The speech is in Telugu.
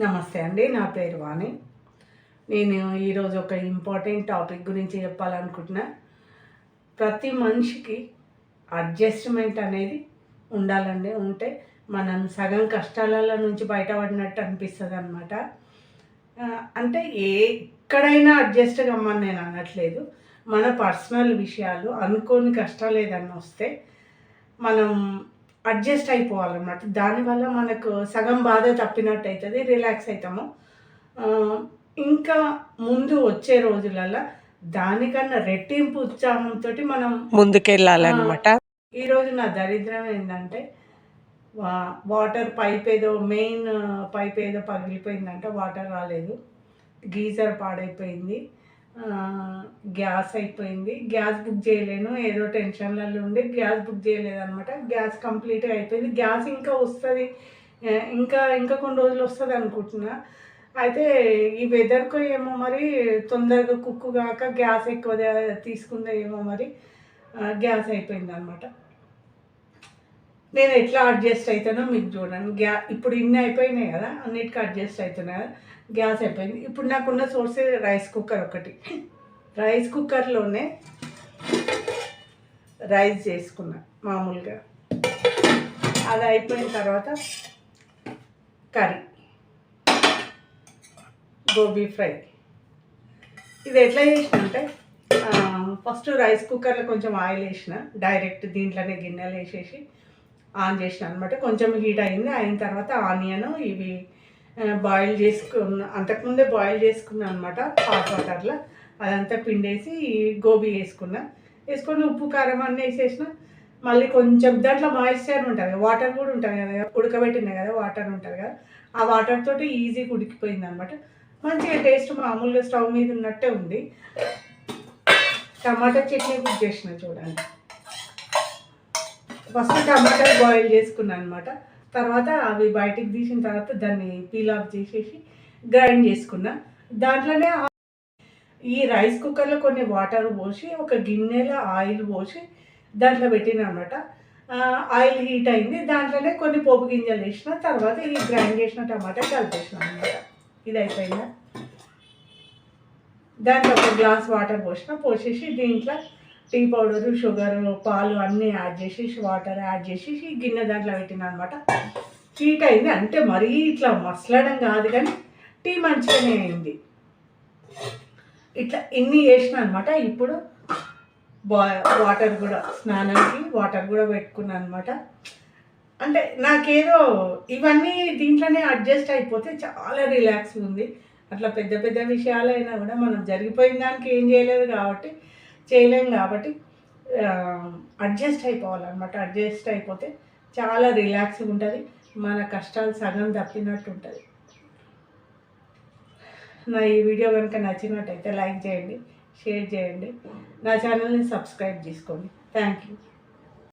నమస్తే అండి నా పేరు వాణి. నేను ఈరోజు ఒక ఇంపార్టెంట్ టాపిక్ గురించి చెప్పాలనుకుంటున్నా. ప్రతి మనిషికి అడ్జస్ట్మెంట్ అనేది ఉండాలండి ఉంటే మనం సగం కష్టాలలో నుంచి బయటపడినట్టు అనిపిస్తుంది అనమాట అంటే ఏ ఎక్కడైనా అడ్జస్ట్ కమ్మని నేను అనట్లేదు. మన పర్సనల్ విషయాలు అనుకోని కష్టాలు ఏదన్నా వస్తే మనం అడ్జస్ట్ అయిపోవాలన్నమాట. దానివల్ల మనకు సగం బాధ తప్పినట్టు అవుతుంది రిలాక్స్ అవుతాము ఇంకా ముందు వచ్చే రోజులలో దానికన్నా రెట్టింపు ఉత్సాహంతో మనం ముందుకెళ్ళాలన్నమాట. ఈరోజు నా దరిద్రం ఏంటంటే వాటర్ పైప్ ఏదో మెయిన్ పైప్ ఏదో పగిలిపోయిందంట వాటర్ రాలేదు. గీజర్ పాడైపోయింది. గ్యాస్ అయిపోయింది. గ్యాస్ బుక్ చేయలేను. ఏదో టెన్షన్లలో ఉండి గ్యాస్ బుక్ చేయలేదనమాట గ్యాస్ కంప్లీట్గా అయిపోయింది. గ్యాస్ ఇంకా వస్తుంది. ఇంకా ఇంకా కొన్ని రోజులు వస్తుంది అనుకుంటున్నా. అయితే ఈ వెదర్కు ఏమో మరి తొందరగా కుక్కు కాక గ్యాస్ ఎక్కువ తీసుకుందా ఏమో మరి గ్యాస్ అయిపోయింది అనమాట నేను ఎట్లా అడ్జస్ట్ అవుతానో మీకు చూడండి. గ్యా ఇప్పుడు ఇన్ని అయిపోయినాయి కదా అన్నిటికీ అడ్జస్ట్ అవుతున్నాయి కదా గ్యాస్ అయిపోయింది. ఇప్పుడు నాకున్న సోర్స్ రైస్ కుక్కర్ ఒకటి. రైస్ కుక్కర్లోనే రైస్ చేసుకున్నా మామూలుగా. అది అయిపోయిన తర్వాత కర్రీ. గోబీ ఫ్రై. ఇది ఎట్లా చేసినంటే ఫస్ట్ రైస్ కుక్కర్లో కొంచెం ఆయిల్ వేసిన డైరెక్ట్ దీంట్లోనే గిన్నెలు వేసేసి ఆన్ చేసిన అనమాట కొంచెం హీట్ అయింది. అయిన తర్వాత ఆనియన్ ఇవి బాయిల్ చేసుకున్న అంతకుముందే బాయిల్ చేసుకున్నా అనమాట హాట్ వాటర్లో అదంతా పిండేసి గోబీ వేసుకున్నా. వేసుకొని ఉప్పు కారం అన్నీ వేసేసిన. మళ్ళీ కొంచెం దాంట్లో మాయిశ్చర్ ఉంటుంది వాటర్ కూడా ఉంటుంది కదా ఉడకబెట్టిన కదా వాటర్ ఉంటుంది కదా. ఆ వాటర్ తోటి ఈజీగా ఉడికిపోయింది అనమాట మంచిగా టేస్ట్ మామూలుగా స్టవ్ మీద ఉన్నట్టే ఉంది. టమాటా చట్నీ కుక్ చేసిన చూడండి. ఫస్ట్ టమాటాలు బాయిల్ చేసుకున్నాను అనమాట తర్వాత అవి బయటికి తీసిన తర్వాత దాన్ని పీల్ ఆఫ్ చేసేసి గ్రైండ్ చేసుకున్నా. దాంట్లోనే ఈ రైస్ కుక్కర్లో కొన్ని వాటర్ పోసి ఒక గిన్నెలో ఆయిల్ పోసి దాంట్లో పెట్టిన అనమాట ఆయిల్ హీట్ అయింది. దాంట్లోనే కొన్ని పోపు గింజలు వేసిన తర్వాత ఈ గ్రైండ్ చేసిన టమాటా కలిపేసిన అనమాట ఇది అయిపోయిందా? దాంట్లో ఒక గ్లాస్ వాటర్ పోసిన పోసేసి దీంట్లో టీ పౌడరు షుగర్ పాలు అన్నీ యాడ్ చేసేసి వాటర్ యాడ్ చేసేసి గిన్నె దాంట్లో పెట్టిన అనమాట హీట్ అయింది. అంటే మరీ ఇట్లా మసలడం కాదు కానీ టీ మంచిగానే అయింది. ఇట్లా ఇన్ని చేసిన అనమాట ఇప్పుడు బా వాటర్ కూడా స్నానానికి వాటర్ కూడా పెట్టుకున్నాను అనమాట అంటే నాకేదో ఇవన్నీ దీంట్లోనే అడ్జస్ట్ అయిపోతే చాలా రిలాక్స్ ఉంది. అట్లా పెద్ద పెద్ద విషయాలైనా కూడా మనం జరిగిపోయిన దానికి ఏం చేయలేదు కాబట్టి చేయలేం కాబట్టి అడ్జస్ట్ అయిపోవాలన్నమాట. అడ్జస్ట్ అయిపోతే చాలా రిలాక్స్గా ఉంటుంది. మన కష్టాలు సగం తప్పినట్టు ఉంటుంది. నా ఈ వీడియో కనుక నచ్చినట్టయితే లైక్ చేయండి షేర్ చేయండి. నా ఛానల్ని సబ్స్క్రైబ్ చేసుకోండి. Thank you.